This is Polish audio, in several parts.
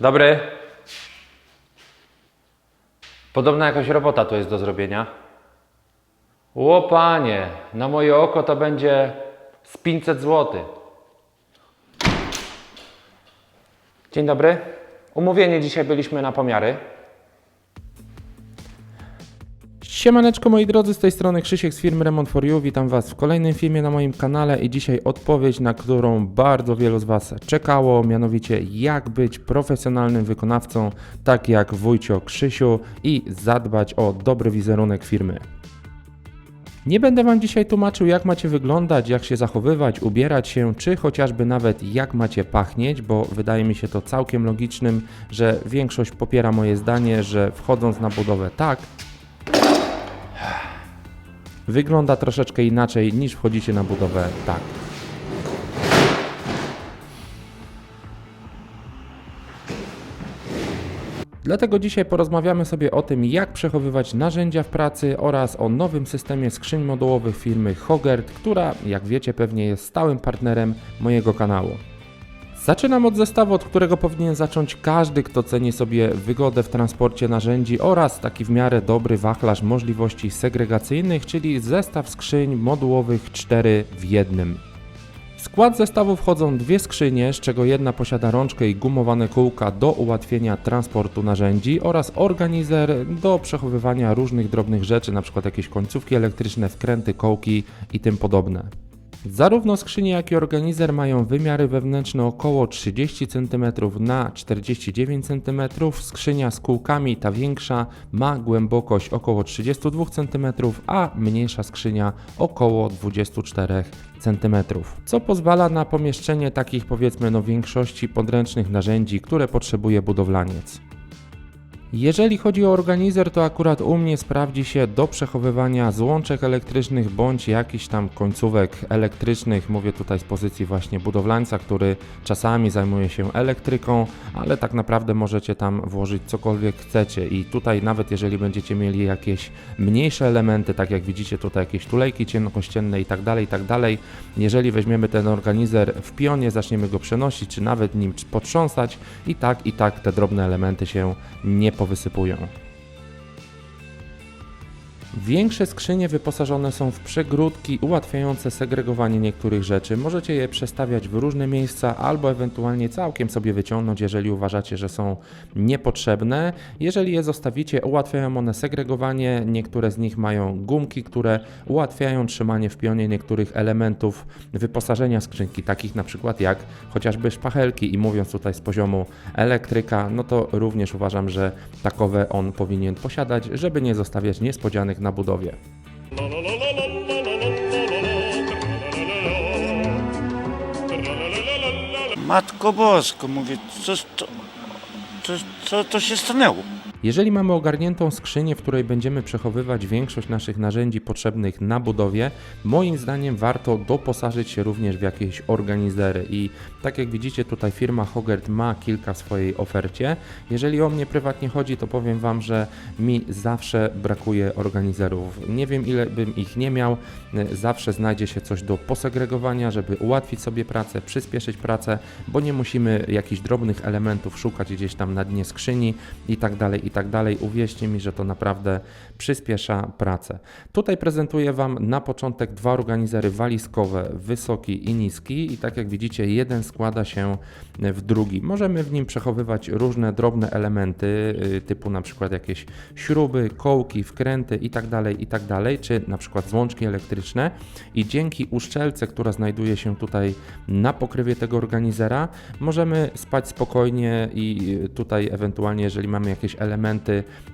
Dobry. Podobna jakaś robota tu jest do zrobienia. Łopanie, na moje oko to będzie z 500 zł. Dzień dobry. Umówienie dzisiaj byliśmy na pomiary. Siemaneczko moi drodzy, z tej strony Krzysiek z firmy Remont for You. Witam Was w kolejnym filmie na moim kanale i dzisiaj odpowiedź, na którą bardzo wielu z Was czekało, mianowicie jak być profesjonalnym wykonawcą, tak jak wujcio Krzysiu i zadbać o dobry wizerunek firmy. Nie będę Wam dzisiaj tłumaczył, jak macie wyglądać, jak się zachowywać, ubierać się, czy chociażby nawet jak macie pachnieć, bo wydaje mi się to całkiem logicznym, że większość popiera moje zdanie, że wchodząc na budowę tak, wygląda troszeczkę inaczej niż wchodzicie na budowę tak. Dlatego dzisiaj porozmawiamy sobie o tym, jak przechowywać narzędzia w pracy oraz o nowym systemie skrzyń modułowych firmy Hogert, która, jak wiecie, pewnie jest stałym partnerem mojego kanału. Zaczynam od zestawu, od którego powinien zacząć każdy, kto ceni sobie wygodę w transporcie narzędzi oraz taki w miarę dobry wachlarz możliwości segregacyjnych, czyli zestaw skrzyń modułowych 4 w jednym. W skład zestawu wchodzą dwie skrzynie, z czego jedna posiada rączkę i gumowane kółka do ułatwienia transportu narzędzi oraz organizer do przechowywania różnych drobnych rzeczy, np. jakieś końcówki elektryczne, wkręty, kołki i tym podobne. Zarówno skrzynie, jak i organizer mają wymiary wewnętrzne około 30 cm na 49 cm. Skrzynia z kółkami, ta większa, ma głębokość około 32 cm, a mniejsza skrzynia około 24 cm. Co pozwala na pomieszczenie takich powiedzmy no większości podręcznych narzędzi, które potrzebuje budowlaniec. Jeżeli chodzi o organizer, to akurat u mnie sprawdzi się do przechowywania złączek elektrycznych bądź jakichś tam końcówek elektrycznych. Mówię tutaj z pozycji właśnie budowlańca, który czasami zajmuje się elektryką, ale tak naprawdę możecie tam włożyć cokolwiek chcecie. I tutaj nawet jeżeli będziecie mieli jakieś mniejsze elementy, tak jak widzicie tutaj jakieś tulejki cienkościenne i tak dalej, i tak dalej, jeżeli weźmiemy ten organizer w pionie, zaczniemy go przenosić, czy nawet nim potrząsać, i tak, i tak te drobne elementy się nie powysypują. Większe skrzynie wyposażone są w przegródki ułatwiające segregowanie niektórych rzeczy. Możecie je przestawiać w różne miejsca albo ewentualnie całkiem sobie wyciągnąć, jeżeli uważacie, że są niepotrzebne. Jeżeli je zostawicie, ułatwiają one segregowanie. Niektóre z nich mają gumki, które ułatwiają trzymanie w pionie niektórych elementów wyposażenia skrzynki, takich na przykład jak chociażby szpachelki. I mówiąc tutaj z poziomu elektryka, no to również uważam, że takowe on powinien posiadać, żeby nie zostawiać niespodzianek na budowie. Matko Bosko, mówię, co, to, co, co to się stanęło? Jeżeli mamy ogarniętą skrzynię, w której będziemy przechowywać większość naszych narzędzi potrzebnych na budowie, moim zdaniem warto doposażyć się również w jakieś organizery. I tak jak widzicie, tutaj firma Hogert ma kilka w swojej ofercie. Jeżeli o mnie prywatnie chodzi, to powiem Wam, że mi zawsze brakuje organizerów. Nie wiem, ile bym ich nie miał, zawsze znajdzie się coś do posegregowania, żeby ułatwić sobie pracę, przyspieszyć pracę, bo nie musimy jakichś drobnych elementów szukać gdzieś tam na dnie skrzyni i tak dalej, tak dalej. Uwierzcie mi, że to naprawdę przyspiesza pracę. Tutaj prezentuję Wam na początek dwa organizery walizkowe, wysoki i niski i tak jak widzicie, jeden składa się w drugi. Możemy w nim przechowywać różne drobne elementy, y, typu na przykład jakieś śruby, kołki, wkręty i tak dalej, i tak czy na przykład złączki elektryczne i dzięki uszczelce, która znajduje się tutaj na pokrywie tego organizera, możemy spać spokojnie i tutaj ewentualnie, jeżeli mamy jakieś elementy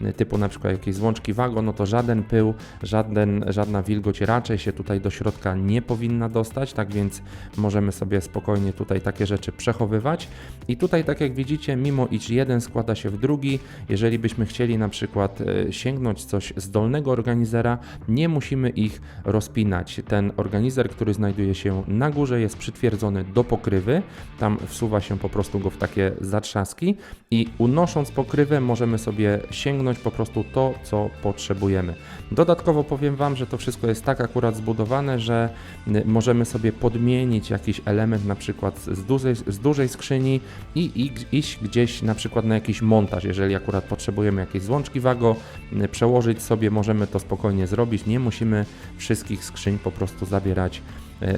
y, typu na przykład jakieś złączki wago, no to żaden pył, żaden, żadna wilgoć raczej się tutaj do środka nie powinna dostać, tak więc możemy sobie spokojnie tutaj takie rzeczy przechowywać. I tutaj, tak jak widzicie, mimo iż jeden składa się w drugi, jeżeli byśmy chcieli na przykład e, sięgnąć coś z dolnego organizera, nie musimy ich rozpinać. Ten organizer, który znajduje się na górze, jest przytwierdzony do pokrywy, tam wsuwa się po prostu go w takie zatrzaski i unosząc pokrywę możemy sobie sobie sięgnąć po prostu to, co potrzebujemy. Dodatkowo powiem Wam, że to wszystko jest tak akurat zbudowane, że y, możemy sobie podmienić jakiś element na przykład z dużej, z dużej skrzyni i, i iść gdzieś na przykład na jakiś montaż, jeżeli akurat potrzebujemy jakieś złączki wago, y, przełożyć sobie, możemy to spokojnie zrobić, nie musimy wszystkich skrzyń po prostu zabierać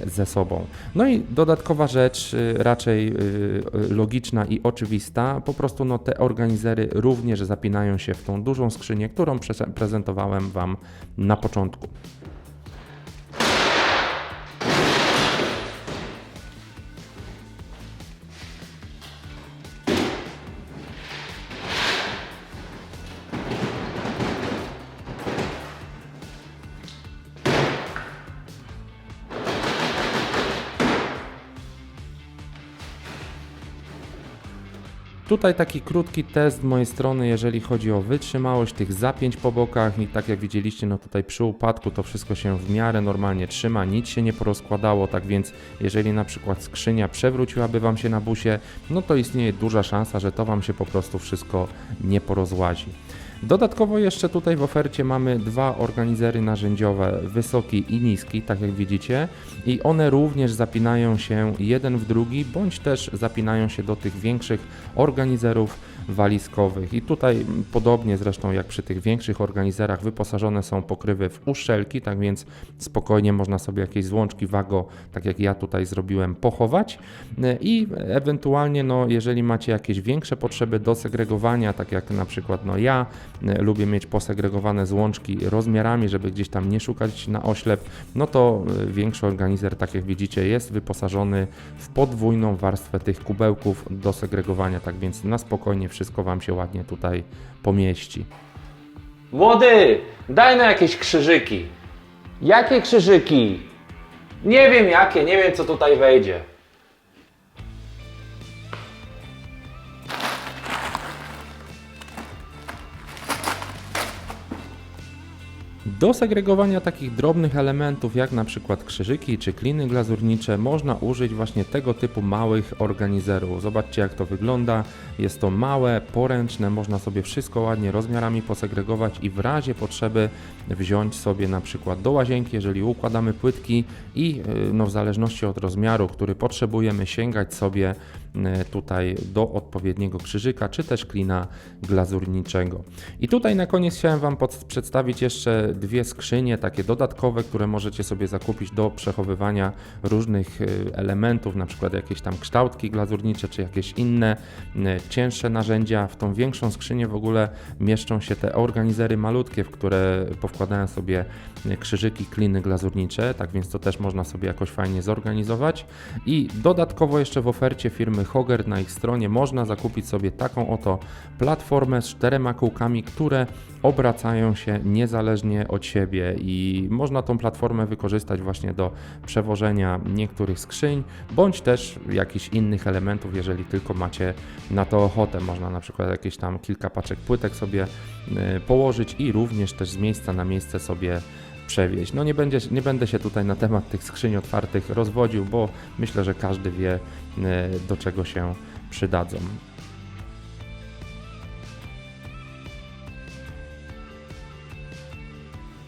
ze sobą. No i dodatkowa rzecz, y, raczej y, logiczna i oczywista, po prostu no, te organizery również zapinają się w tą dużą skrzynię, którą prezentowałem Wam na początku. Tutaj taki krótki test z mojej strony, jeżeli chodzi o wytrzymałość tych zapięć po bokach i tak jak widzieliście, no tutaj przy upadku to wszystko się w miarę normalnie trzyma, nic się nie porozkładało, tak więc jeżeli na przykład skrzynia przewróciłaby Wam się na busie, no to istnieje duża szansa, że to Wam się po prostu wszystko nie porozłazi. Dodatkowo jeszcze tutaj w ofercie mamy dwa organizery narzędziowe, wysoki i niski, tak jak widzicie, i one również zapinają się jeden w drugi, bądź też zapinają się do tych większych organizerów walizkowych. I tutaj podobnie zresztą jak przy tych większych organizerach wyposażone są pokrywy w uszczelki, tak więc spokojnie można sobie jakieś złączki wago, tak jak ja tutaj zrobiłem, pochować E, i ewentualnie no, jeżeli macie jakieś większe potrzeby do segregowania, tak jak na przykład no ja e, lubię mieć posegregowane złączki rozmiarami, żeby gdzieś tam nie szukać na oślep, no to e, większy organizer, tak jak widzicie, jest wyposażony w podwójną warstwę tych kubełków do segregowania, tak więc na spokojnie wszystko Wam się ładnie tutaj pomieści. Młody, daj na jakieś krzyżyki. Jakie krzyżyki? Nie wiem jakie, nie wiem co tutaj wejdzie. Do segregowania takich drobnych elementów, jak na przykład krzyżyki czy kliny glazurnicze, można użyć właśnie tego typu małych organizerów. Zobaczcie, jak to wygląda. Jest to małe, poręczne, można sobie wszystko ładnie rozmiarami posegregować i w razie potrzeby wziąć sobie na przykład do łazienki, jeżeli układamy płytki i y, no, w zależności od rozmiaru, który potrzebujemy, sięgać sobie tutaj do odpowiedniego krzyżyka, czy też klina glazurniczego. I tutaj na koniec chciałem Wam przedstawić jeszcze dwie skrzynie, takie dodatkowe, które możecie sobie zakupić do przechowywania różnych y, elementów, na przykład jakieś tam kształtki glazurnicze, czy jakieś inne y, cięższe narzędzia. W tą większą skrzynię w ogóle mieszczą się te organizery malutkie, w które powkładałem sobie krzyżyki, kliny glazurnicze, tak więc to też można sobie jakoś fajnie zorganizować. I dodatkowo jeszcze w ofercie firmy Hoger na ich stronie można zakupić sobie taką oto platformę z czterema kółkami, które obracają się niezależnie od siebie i można tą platformę wykorzystać właśnie do przewożenia niektórych skrzyń, bądź też jakichś innych elementów, jeżeli tylko macie na to ochotę. Można na przykład jakieś tam kilka paczek płytek sobie y, położyć i również też z miejsca na miejsce sobie przewieźć. No nie, będzie, nie będę się tutaj na temat tych skrzyń otwartych rozwodził, bo myślę, że każdy wie y, do czego się przydadzą.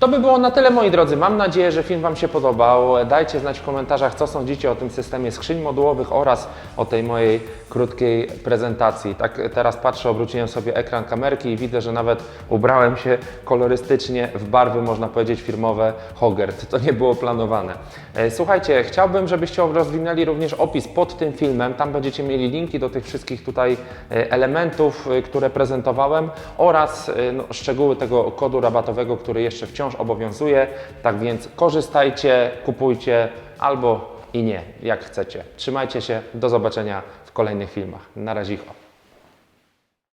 To by było na tyle moi drodzy. Mam nadzieję, że film Wam się podobał. Dajcie znać w komentarzach, co sądzicie o tym systemie skrzyń modułowych oraz o tej mojej krótkiej prezentacji. Tak teraz patrzę, obróciłem sobie ekran kamerki i widzę, że nawet ubrałem się kolorystycznie w barwy, można powiedzieć, firmowe Hogert. To nie było planowane. E, Słuchajcie, chciałbym, żebyście rozwinęli również opis pod tym filmem. Tam będziecie mieli linki do tych wszystkich tutaj e, elementów, e, które prezentowałem oraz no, szczegóły tego kodu rabatowego, który jeszcze wciąż obowiązuje. Tak więc korzystajcie, kupujcie albo i nie, jak chcecie. Trzymajcie się, do zobaczenia w kolejnych filmach. Na razie.